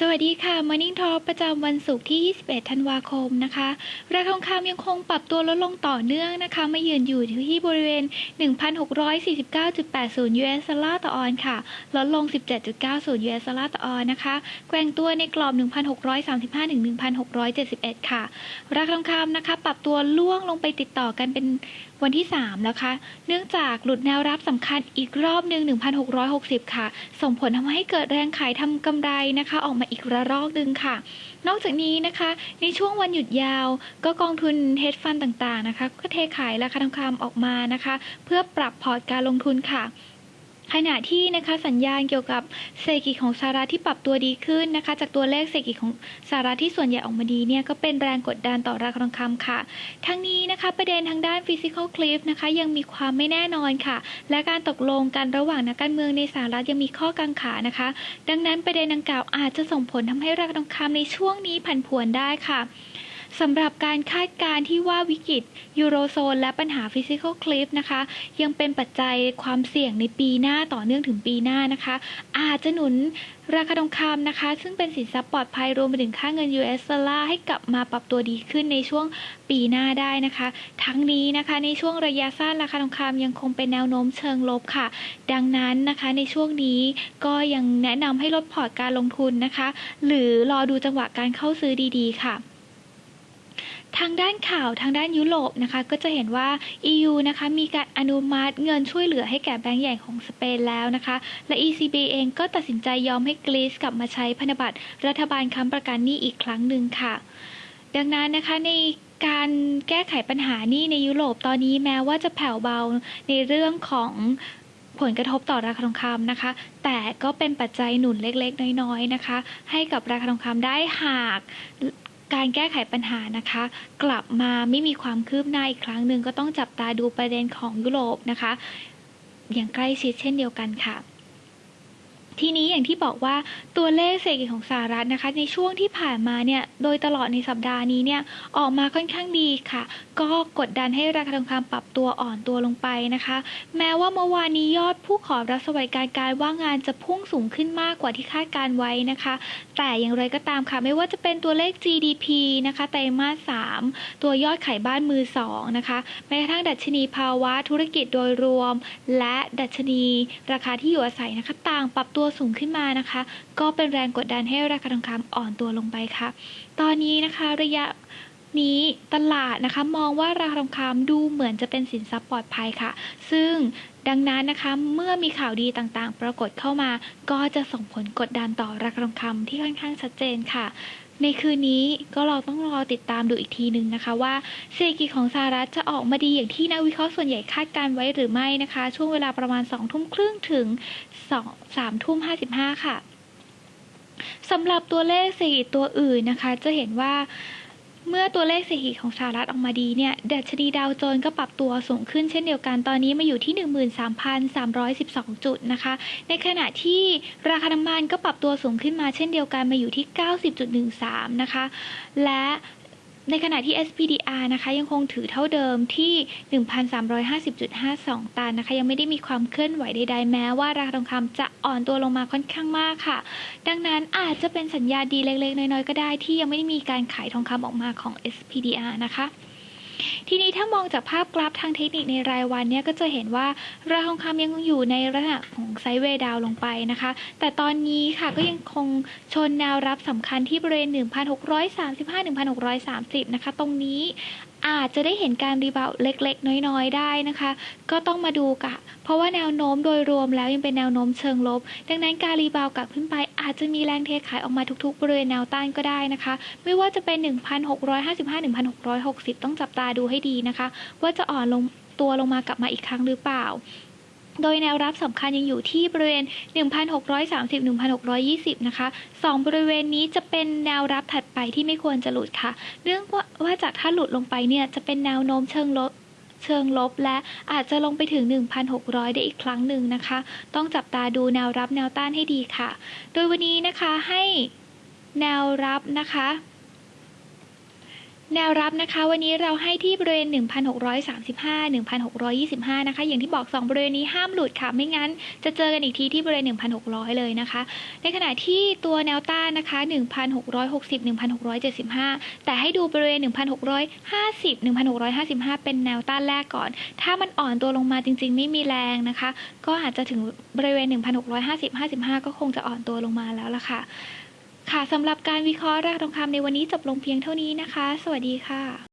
สวัสดีค่ะ Morning Talk ประจำวันศุกร์ที่ 21 ธันวาคมนะคะ ราคาทองคำยังคงปรับตัวลดลงต่อเนื่องนะคะ มายืนอยู่ที่บริเวณ 1,649.80 US ดอลลาร์ต่อออนค่ะ ลดลง 17.90 US ดอลลาร์ต่อออนนะคะ แกว่งตัวในกรอบ 1,635-1,671 ค่ะ ราคาทองคำนะคะ ปรับตัวล่วงลงไปติดต่อกันเป็นวันที่3แล้วค่ะเนื่องจากหลุดแนวรับสำคัญอีกรอบหนึ่ง1,660 ค่ะ ส่งผลทำให้เกิดแรงขายทำกำไรนะคะ ออกมาอีกระลอกหนึ่งค่ะ นอกจากนี้นะคะ ในช่วงวันหยุดยาว ก็กองทุนเฮดฟันต่างๆนะคะ ก็เทขายราคาทองคำออกมานะคะ เพื่อปรับพอร์ตการลงทุนค่ะ ขณะที่นะคะสัญญาณเกี่ยวกับเศรษฐกิจของสหรัฐที่ปรับตัวดีขึ้นนะคะ จากตัวเลขเศรษฐกิจของสหรัฐที่ส่วนใหญ่ออกมาดีเนี่ยก็เป็นแรงกดดันต่อราคาทองคำค่ะ ทั้งนี้นะคะประเด็นทางด้าน physical cliff นะคะยังมีความไม่แน่นอนค่ะ และการตกลงกันระหว่างนักการเมืองในสหรัฐยังมีข้อกังขานะคะ ดังนั้นประเด็นดังกล่าวอาจจะส่งผลทำให้ราคาทองคำในช่วงนี้ผันผวนได้ค่ะ สำหรับการคาดการณ์ที่ว่าวิกฤตยูโรโซนและปัญหา Physical Cliff นะคะยังเป็นปัจจัยความเสี่ยงในปีหน้าต่อเนื่องถึงปีหน้านะคะ อาจจะหนุนราคาทองคำนะคะ ซึ่งเป็นสินทรัพย์ปลอดภัยรวมไปถึงค่าเงิน US ดอลลาร์ให้กลับมาปรับตัวดีขึ้นในช่วงปีหน้าได้นะคะ ทั้งนี้นะคะในช่วงระยะสั้นราคาทองคำยังคงเป็นแนวโน้มเชิงลบค่ะ ดังนั้นนะคะในช่วงนี้ก็ยังแนะนำให้ลดพอร์ตการลงทุนนะคะ หรือรอดูจังหวะการเข้าซื้อดีๆ ค่ะ ทางด้านข่าวทางด้านยุโรปนะคะก็จะเห็นว่า EU นะคะมีการอนุมัติเงินช่วยเหลือให้แก่แบงก์ใหญ่ของสเปนแล้วนะคะและ ECB เองก็ตัดสินใจยอมให้กรีซกลับมาใช้พันธบัตรรัฐบาลค้ำประกันหนี้อีกครั้งหนึ่งค่ะ ดังนั้นนะคะในการแก้ไขปัญหานี้ในยุโรปตอนนี้แม้ว่าจะแผ่วเบาในเรื่องของผลกระทบต่อราคาทองคำนะคะ แต่ก็เป็นปัจจัยหนุนเล็กๆ น้อยๆนะคะ ให้กับราคาทองคำได้หาก การแก้ไขปัญหานะคะ กลับมาไม่มีความคืบหน้าอีกครั้งหนึ่งก็ต้องจับตาดูประเด็นของยุโรปนะคะ อย่างใกล้ชิดเช่นเดียวกันค่ะ ทีนี้อย่างที่บอกว่าตัวเลขเศรษฐกิจของสหรัฐนะคะ ในช่วงที่ผ่านมาเนี่ยโดยตลอดในสัปดาห์นี้เนี่ยออกมาค่อนข้างดีค่ะ ก็กดดันให้ราคาทองคำปรับตัวอ่อนตัวลงไปนะคะ แม้ว่าเมื่อวานนี้ยอดผู้ขอรับสวัสดิการการว่างงานจะพุ่งสูงขึ้นมากกว่าที่คาดการไว้นะคะ แต่อย่างไรก็ตามค่ะ ไม่ว่าจะเป็นตัวเลข GDP นะคะไตรมาส 3 ตัวยอดขายบ้านมือ2นะคะแม้กระทั่งดัชนีภาวะธุรกิจโดยรวม และดัชนีราคาที่อยู่อาศัยนะคะต่างปรับตัวสูงขึ้นมานะคะ ก็เป็นแรงกดดันให้ราคาทองคำอ่อนตัวลงไปค่ะ ตอนนี้นะคะระยะนี้ตลาดนะคะมองว่าราคาทองคำดูเหมือนจะเป็นสินทรัพย์ปลอดภัยค่ะ ซึ่งดังนั้นนะคะเมื่อมีข่าวดีต่างๆ ปรากฏเข้ามา ก็จะส่งผลกดดันต่อราคาทองคำที่ค่อนข้างชัดเจนค่ะ ในคืนนี้ก็เราต้องรอติดตามดูอีกทีนึงนะคะ ว่าเศรษฐกิจของสหรัฐจะออกมาดีอย่างที่นักวิเคราะห์ส่วนใหญ่คาดการไว้หรือไม่นะคะ ช่วงเวลาประมาณ2ทุ่มครึ่งถึง2 3ทุ่ม55 ค่ะสำหรับตัวเลขเศรษฐกิจตัวอื่นนะคะ จะเห็นว่า เมื่อตัวเลขเศรษฐกิจของสหรัฐออกมาดีเนี่ยดัชนีดาวโจนส์ก็ปรับตัวสูงขึ้นเช่นเดียวกันตอนนี้มาอยู่ที่ 13,312 จุดนะคะ ในขณะที่ราคาน้ำมันก็ปรับตัวสูงขึ้นมาเช่นเดียวกันมาอยู่ที่ 90.13 นะคะ และ ในขณะที่ SPDR นะคะยังคงถือเท่าเดิมที่ 1,350.52 ตันนะคะ ยังไม่ได้มีความเคลื่อนไหวใดๆ แม้ว่าราคาทองคำจะอ่อนตัวลงมาค่อนข้างมากค่ะ ดังนั้นอาจจะเป็นสัญญาณดีเล็กๆ น้อยๆ ก็ได้ที่ยังไม่ได้มีการขายทองคำออกมาของ SPDR นะคะ ทีนี้ถ้ามองจากภาพกราฟทางเทคนิคในรายวันเนี่ยก็จะเห็นว่าราคาทองคำยังอยู่ในระดับของไซด์เวดาวลงไปนะคะ แต่ตอนนี้ค่ะก็ยังคงชนแนวรับสำคัญที่บริเวณ 1,635-1,630 นะคะ ตรงนี้ อาจจะได้เห็นการรีบาวเล็กๆ น้อยๆ ได้นะคะ ก็ต้องมาดูกะ เพราะว่าแนวโน้มโดยรวมแล้วยังเป็นแนวโน้มเชิงลบ ดังนั้นการรีบาวกลับขึ้นไป อาจจะมีแรงเทขายออกมาทุกๆบริเวณแนวต้านก็ได้นะคะ ไม่ว่าจะเป็น 1,655-1,660 ต้องจับตาดูให้ดีนะคะ ว่าจะอ่อนลงตัวลงมากลับมาอีกครั้งหรือเปล่า โดยแนวรับสำคัญยังอยู่ที่บริเวณ 1,630-1,620 นะคะสองบริเวณนี้จะเป็นแนวรับถัดไปที่ไม่ควรจะหลุดค่ะเนื่องว่าจากถ้าหลุดลงไปเนี่ยจะเป็นแนวโน้มเชิงลบเชิงลบและอาจจะลงไปถึง 1,600 ได้อีกครั้งหนึ่งนะคะ ต้องจับตาดูแนวรับแนวต้านให้ดีค่ะ โดยวันนี้นะคะให้แนวรับนะคะ แนวรับนะคะ วันนี้เราให้ที่บริเวณ 1,635 1,625 นะคะ อย่างที่บอก 2 บริเวณนี้ห้ามหลุดค่ะ ไม่งั้นจะเจอกันอีกทีที่บริเวณ 1,600 เลยนะคะ ในขณะที่ตัวแนวต้านนะคะ 1,660 1,675 แต่ให้ดูบริเวณ 1,650 1,655 เป็นแนวต้านแรกก่อน ถ้ามันอ่อนตัวลงมาจริง ๆ ไม่มีแรงนะคะ ก็อาจจะถึงบริเวณ 1,650 55 ก็คงจะอ่อนตัวลงมาแล้วล่ะค่ะ ค่ะสำหรับการวิเคราะห์ราคาทองคำในวันนี้จบลงเพียงเท่านี้นะคะ สวัสดีค่ะ